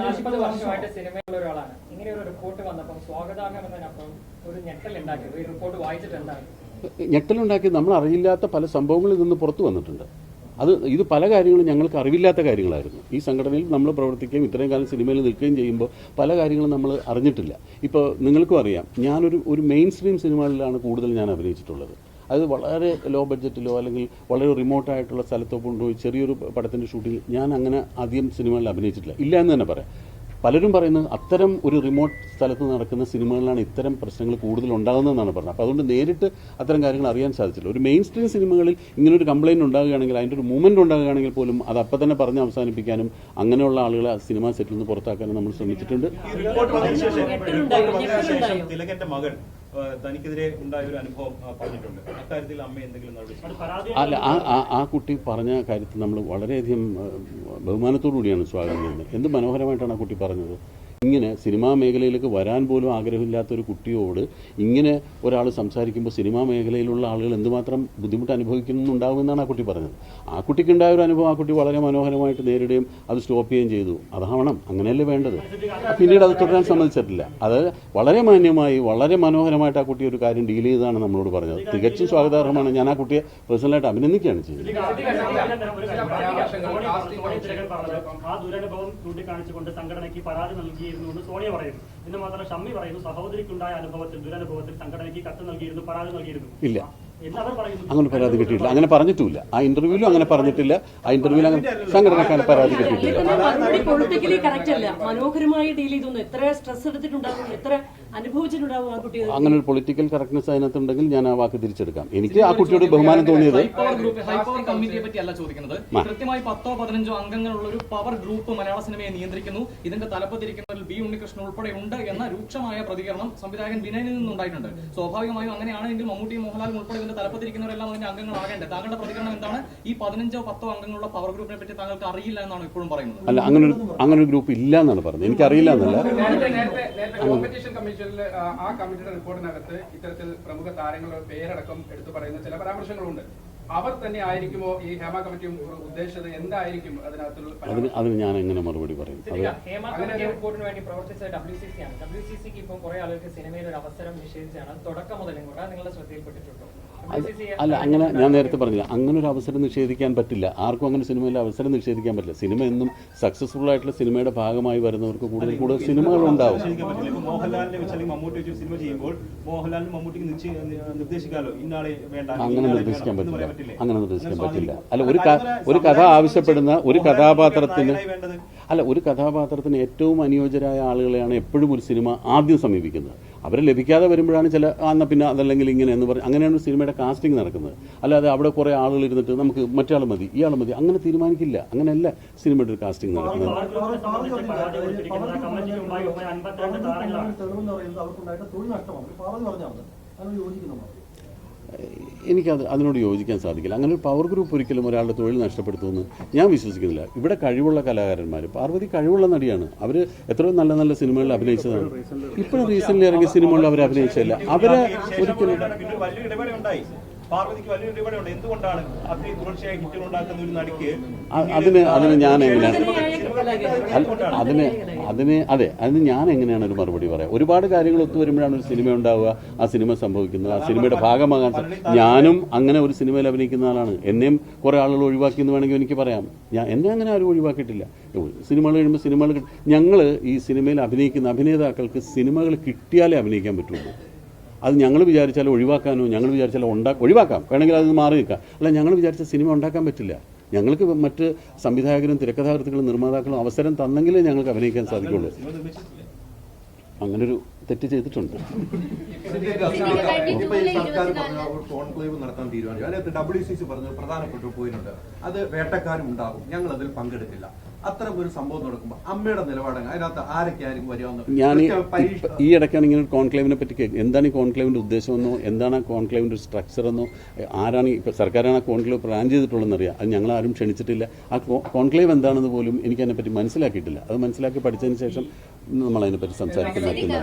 നാൽപ്പത് വർഷമായിട്ട് സിനിമയിലുള്ള ഒരാളാണ്. ഇങ്ങനെ ഒരു റിപ്പോർട്ട് വന്നപ്പോൾ സ്വാഗതാർഹം എന്നതിനപ്പുറം ഒരു ഞെട്ടൽ ഈ റിപ്പോർട്ട് വായിച്ചിട്ട് എന്താണ് ഞെട്ടലുണ്ടാക്കി നമ്മൾ അറിയില്ലാത്ത പല സംഭവങ്ങളിൽ നിന്ന് പുറത്തു വന്നിട്ടുണ്ട്. അത് ഇത് പല കാര്യങ്ങളും ഞങ്ങൾക്ക് അറിവില്ലാത്ത കാര്യങ്ങളായിരുന്നു. ഈ സംഘടനയിൽ നമ്മൾ പ്രവർത്തിക്കുകയും ഇത്രയും കാലം സിനിമയിൽ നിൽക്കുകയും ചെയ്യുമ്പോൾ പല കാര്യങ്ങളും നമ്മൾ അറിഞ്ഞിട്ടില്ല. ഇപ്പോൾ നിങ്ങൾക്കും അറിയാം ഞാനൊരു ഒരു മെയിൻ സ്ട്രീം സിനിമകളിലാണ് കൂടുതൽ ഞാൻ അഭിനയിച്ചിട്ടുള്ളത്. അത് വളരെ ലോ ബഡ്ജറ്റിലോ അല്ലെങ്കിൽ വളരെ റിമോട്ടായിട്ടുള്ള സ്ഥലത്തോ കൊണ്ടുപോയി ചെറിയൊരു പടത്തിന്റെ ഷൂട്ടിംഗ് ഞാൻ അങ്ങനെ ആദ്യം സിനിമകളിൽ അഭിനയിച്ചിട്ടില്ല. ഇല്ല എന്ന് തന്നെ പറയാം. പലരും പറയുന്നത് അത്തരം ഒരു റിമോട്ട് സ്ഥലത്ത് നടക്കുന്ന സിനിമകളിലാണ് ഇത്തരം പ്രശ്നങ്ങൾ കൂടുതൽ ഉണ്ടാകുന്നതെന്നാണ് പറഞ്ഞത്. അപ്പോൾ അതുകൊണ്ട് നേരിട്ട് അത്തരം കാര്യങ്ങൾ അറിയാൻ സാധിച്ചില്ല. ഒരു മെയിൻ സ്ട്രീം സിനിമകളിൽ ഇങ്ങനെ ഒരു കംപ്ലയിന്റ് ഉണ്ടാകുകയാണെങ്കിൽ അതിന്റെ ഒരു മൂവ്മെന്റ് ഉണ്ടാകുകയാണെങ്കിൽ പോലും അത് അപ്പം തന്നെ പറഞ്ഞ് അവസാനിപ്പിക്കാനും അങ്ങനെയുള്ള ആളുകളെ സിനിമാ സെറ്റിൽ നിന്ന് പുറത്താക്കാനും നമ്മൾ ശ്രമിച്ചിട്ടുണ്ട്. തനിക്കെതിരെ ഉണ്ടായ ഒരു അനുഭവം പറഞ്ഞിട്ടുണ്ട്. അക്കാര്യത്തിൽ അമ്മ എന്തെങ്കിലും നടപടി അല്ല ആ ആ- ആ കുട്ടി പറഞ്ഞ കാര്യത്തിൽ നമ്മൾ വളരെയധികം ബഹുമാനത്തോടു കൂടിയാണ് സ്വാഗതം ചെയ്യുന്നത്. എന്ത് മനോഹരമായിട്ടാണ് ആ കുട്ടി പറഞ്ഞത്? ഇങ്ങനെ സിനിമാ മേഖലയിലേക്ക് വരാൻ പോലും ആഗ്രഹമില്ലാത്ത ഒരു കുട്ടിയോട് ഇങ്ങനെ ഒരാൾ സംസാരിക്കുമ്പോൾ സിനിമാ മേഖലയിലുള്ള ആളുകൾ എന്തുമാത്രം ബുദ്ധിമുട്ട് അനുഭവിക്കുന്നുണ്ടാവുമെന്നാണ് ആ കുട്ടി പറഞ്ഞത്. ആ കുട്ടിക്കുണ്ടായ ഒരു അനുഭവം ആ കുട്ടി വളരെ മനോഹരമായിട്ട് നേരിടുകയും അത് സ്റ്റോപ്പ് ചെയ്യുകയും ചെയ്തു. അതാവണം അങ്ങനെയല്ലേ വേണ്ടത്? പിന്നീട് അത് തുടരാൻ സമ്മതിച്ചിട്ടില്ല. അത് വളരെ മാന്യമായി വളരെ മനോഹരമായിട്ട് ആ കുട്ടി ഒരു കാര്യം ഡീൽ ചെയ്തതാണ് നമ്മളോട് പറഞ്ഞത്. തികച്ചും സ്വാഗതാർഹമാണ്. ഞാൻ ആ കുട്ടിയെ പേഴ്സണലായിട്ട് അഭിനന്ദിക്കുകയാണ് ചെയ്യുന്നത് ആ ദുരനുഭവം സംഘടനയ്ക്ക് പരാതി നൽകിയിരുന്നു എന്ന് സോണിയ പറയുന്നു. എന്ന് മാത്രം ഷമ്മി പറയുന്നു സഹോദരിക്കുണ്ടായ അനുഭവത്തിൽ ദുരനുഭവത്തിൽ സംഘടനയ്ക്ക് കത്ത് നൽകിയിരുന്നു പരാതി നൽകിയിരുന്നു. ഇല്ല. അങ്ങനെ പരാതി കിട്ടിയിട്ടില്ല. അങ്ങനെ പറഞ്ഞിട്ടില്ല ആ ഇന്റർവ്യൂവിലും അങ്ങനെ പറഞ്ഞിട്ടില്ല. ആ ഇന്റർവ്യൂവിൽ അങ്ങനെ സംഘടനക്കാർ പരാതി കിട്ടിയിട്ടില്ല. മറുപടി പൊളിറ്റിക്കലി കറക്റ്റ് അല്ല മനോഹരമായി ഡീൽ ചെയ്തു എത്ര സ്ട്രെസ് എടുത്തിട്ടുണ്ടാവും എത്ര അനുഭവിച്ചിട്ടുണ്ടാവും അങ്ങനെ ഒരു പൊളിറ്റിക്കൽ കറക്റ്റ്നെസ് അതിനകത്തുണ്ടെങ്കിൽ ഞാൻ ആ വാക്ക് തിരിച്ചെടുക്കാം. എനിക്ക് ആ കുട്ടിയോട് ബഹുമാനം തോന്നിയത് കമ്മിറ്റിയെ പറ്റി അല്ല ചോദിക്കുന്നത്. കൃത്യമായി പത്തോ പതിനഞ്ചോ അംഗങ്ങളുള്ള ഒരു പവർ ഗ്രൂപ്പ് മലയാള സിനിമയെ നിയന്ത്രിക്കുന്നു. ഇതിന്റെ തലപ്പത്തിരിക്കുന്നതിൽ ബി ഉണ്ണികൃഷ്ണൻ ഉൾപ്പെടെ ഉണ്ട് എന്ന രൂക്ഷമായ പ്രതികരണം സംവിധായകൻ വിനയനിൽ നിന്നുണ്ടായിട്ടുണ്ട്. സ്വാഭാവികമായും അങ്ങനെയാണെങ്കിൽ മമ്മൂട്ടിയും മോഹൻലാലും ഉൾപ്പെടെ ഇതിന്റെ തലപ്പത്തിരിക്കുന്നവരെല്ലാം അതിന്റെ അംഗങ്ങളാകേണ്ടത്. താങ്കളുടെ പ്രതികരണം എന്താണ്? ഈ പതിനഞ്ചോ പത്തോ അംഗങ്ങളുള്ള പവർ ഗ്രൂപ്പിനെ പറ്റി താങ്കൾക്ക് അറിയില്ല എന്നാണ് ഇപ്പോഴും പറയുന്നത്. അല്ല അങ്ങനെ ഒരു അങ്ങനെ ഒരു ഗ്രൂപ്പ് ഇല്ല എന്നാണ് പറഞ്ഞത് എനിക്ക് അറിയില്ല എന്നല്ല കോമ്പറ്റീഷൻ കമ്മീഷനിൽ ആ, ആ കമ്മിറ്റിയുടെ റിപ്പോർട്ടിനകത്ത് ഇത്തരത്തിൽ പ്രമുഖ താരങ്ങളുടെ പേരടക്കം എടുത്തു പറയുന്ന ചില പരാമർശങ്ങളുണ്ട്. അവർ തന്നെ ആയിരിക്കുമോ ഈ ഹേമ കമ്മിറ്റി ഉദ്ദേശിച്ചത് എന്തായിരിക്കും അതിനകത്തുള്ള അതിന് ഞാൻ എങ്ങനെ മറുപടി പറയും? ഹേമ കമ്മിറ്റി റിപ്പോർട്ടിന് വേണ്ടി പ്രവർത്തിച്ച ഡബ്ല്യു സി സി ആണ്. ഡബ്ല്യു സി സിക്ക് ഇപ്പം കുറെ ആളുകൾക്ക് സിനിമയിൽ ഒരു അവസരം നിഷേധിച്ചാണ്. അത് തുടക്കം മുതലും കൂടെ നിങ്ങളുടെ ശ്രദ്ധയിൽപ്പെട്ടിട്ടുണ്ടോ? അല്ല അങ്ങനെ ഞാൻ നേരത്തെ പറഞ്ഞില്ല. അങ്ങനെ ഒരു അവസരം നിഷേധിക്കാൻ പറ്റില്ല. ആർക്കും അങ്ങനെ സിനിമയിൽ അവസരം നിഷേധിക്കാൻ പറ്റില്ല. സിനിമ എന്നും സക്സസ്ഫുൾ ആയിട്ടുള്ള സിനിമയുടെ ഭാഗമായി വരുന്നവർക്ക് കൂടുതൽ കൂടുതൽ സിനിമകൾ ഉണ്ടാവും. മോഹൻലാലിനെ വെച്ച് അല്ലെങ്കിൽ മമ്മൂട്ടി വെച്ച് സിനിമ ചെയ്യുമ്പോൾ മോഹൻലാലിനും മമ്മൂട്ടിക്ക് നിർദ്ദേശിക്കാമല്ലോ നിർദ്ദേശിക്കാലോ? ഇന്നാളെ വേണ്ട അങ്ങനെ നിർദ്ദേശിക്കാൻ പറ്റില്ലേ? അങ്ങനെ നിർദ്ദേശിക്കാൻ പറ്റില്ല അല്ല ഒരു ഒരു കഥ ആവശ്യപ്പെടുന്ന ഒരു കഥാപാത്രത്തിന് അല്ല ഒരു കഥാപാത്രത്തിന് ഏറ്റവും അനുയോജ്യരായ ആളുകളെയാണ് എപ്പോഴും ഒരു സിനിമ ആദ്യം സമീപിക്കുന്നത് അവരെ ലഭിക്കാതെ വരുമ്പോഴാണ് ചില അന്ന പിന്നെ അതല്ലെങ്കിൽ ഇങ്ങനെ എന്ന് പറഞ്ഞ് അങ്ങനെയാണ് സിനിമയുടെ കാസ്റ്റിംഗ് നടക്കുന്നത് അല്ലാതെ അവിടെ കുറേ ആളുകൾ ഇരുന്നിട്ട് നമുക്ക് മറ്റാൾ മതി ഇയാൾ മതി അങ്ങനെ തീരുമാനിക്കില്ല അങ്ങനെയല്ല സിനിമയുടെ ഒരു കാസ്റ്റിംഗ് നടക്കുന്നത് എനിക്കത് അതിനോട് യോജിക്കാൻ സാധിക്കില്ല. അങ്ങനെ ഒരു പവർ ഗ്രൂപ്പ് ഒരിക്കലും ഒരാളുടെ തൊഴിൽ നഷ്ടപ്പെടുത്തുമെന്ന് ഞാൻ വിശ്വസിക്കുന്നില്ല. ഇവിടെ കഴിവുള്ള കലാകാരന്മാർ പാർവതി കഴിവുള്ള നടിയാണ്. അവർ എത്രയോ നല്ല നല്ല സിനിമകളിൽ അഭിനയിച്ചതാണ്. ഇപ്പോഴും റീസെന്റ്ലി ഇറങ്ങിയ സിനിമകളിൽ അവർ അഭിനയിച്ചില്ല അവരെ ഒരിക്കലും അതിന് അതിന് ഞാൻ എങ്ങനെയാണ്. അതിന് അതിന് അതെ അതിന് ഞാൻ എങ്ങനെയാണ് ഒരു മറുപടി പറയാം? ഒരുപാട് കാര്യങ്ങൾ ഒത്തു വരുമ്പോഴാണ് ഒരു സിനിമ ഉണ്ടാവുക ആ സിനിമ സംഭവിക്കുന്നത് ആ സിനിമയുടെ ഭാഗമാകാൻ ഞാനും അങ്ങനെ ഒരു സിനിമയിൽ അഭിനയിക്കുന്ന ആളാണ്. എന്നെയും കുറെ ആളുകൾ ഒഴിവാക്കി എന്ന് വേണമെങ്കിൽ എനിക്ക് പറയാം. ഞാൻ എന്നെ അങ്ങനെ ആരും ഒഴിവാക്കിയിട്ടില്ല. സിനിമകൾ കഴിയുമ്പോൾ സിനിമകൾ ഞങ്ങൾ ഈ സിനിമയിൽ അഭിനയിക്കുന്ന അഭിനേതാക്കൾക്ക് സിനിമകൾ കിട്ടിയാലേ അഭിനയിക്കാൻ പറ്റുള്ളൂ. അത് ഞങ്ങൾ വിചാരിച്ചാൽ ഒഴിവാക്കാനോ ഞങ്ങൾ വിചാരിച്ചാൽ ഉണ്ടാ ഒഴിവാക്കാം. വേണമെങ്കിൽ അത് മാറി നിൽക്കാം. അല്ല ഞങ്ങൾ വിചാരിച്ച സിനിമ ഉണ്ടാക്കാൻ പറ്റില്ല. ഞങ്ങൾക്ക് മറ്റ് സംവിധായകരും തിരക്കഥാകൃത്തുക്കളും നിർമ്മാതാക്കളും അവസരം തന്നെങ്കിലേ ഞങ്ങൾക്ക് അഭിനയിക്കാൻ സാധിക്കുള്ളൂ. അങ്ങനൊരു തെറ്റ് ചെയ്തിട്ടുണ്ട്. സർക്കാർ കോൺക്ലേവ് നടത്താൻ തീരുമാനിച്ചു. അതിനകത്ത് ഡബ്ല്യു സി സി പറഞ്ഞ പ്രധാനപ്പെട്ട പോയിന്റ് അത് വേട്ടക്കാരും ഉണ്ടാകും ഞങ്ങൾ അതിൽ പങ്കെടുക്കില്ല. അത്തരം ഒരു സംഭവം നടക്കുമ്പോൾ അമ്മയുടെ നിലപാടങ്ങ്? അതിനകത്ത് ആരൊക്കെ ഞാൻ ഈ ഇടയ്ക്കാണ് ഇങ്ങനെ ഒരു കോൺക്ലേവിനെ പറ്റി കേൾക്കുന്നത് എന്താണ് ഈ കോൺക്ലേവിന്റെ ഉദ്ദേശമെന്നോ എന്താണ് ആ കോൺക്ലേവിന്റെ സ്ട്രക്ചർ എന്നോ ആരാണ് ഇപ്പൊ സർക്കാരാണ് ആ കോൺക്ലേവ് പ്ലാൻ ചെയ്തിട്ടുള്ളതെന്ന് അറിയാം അത് ഞങ്ങൾ ആരും ക്ഷണിച്ചിട്ടില്ല. ആ കോൺക്ലേവ് എന്താണെന്ന് പോലും എനിക്ക് അതിനെപ്പറ്റി മനസ്സിലാക്കിയിട്ടില്ല. അത് മനസ്സിലാക്കി പഠിച്ചതിന് ശേഷം നമ്മൾ അതിനെപ്പറ്റി സംസാരിക്കുന്നതായിരിക്കും നല്ലത്.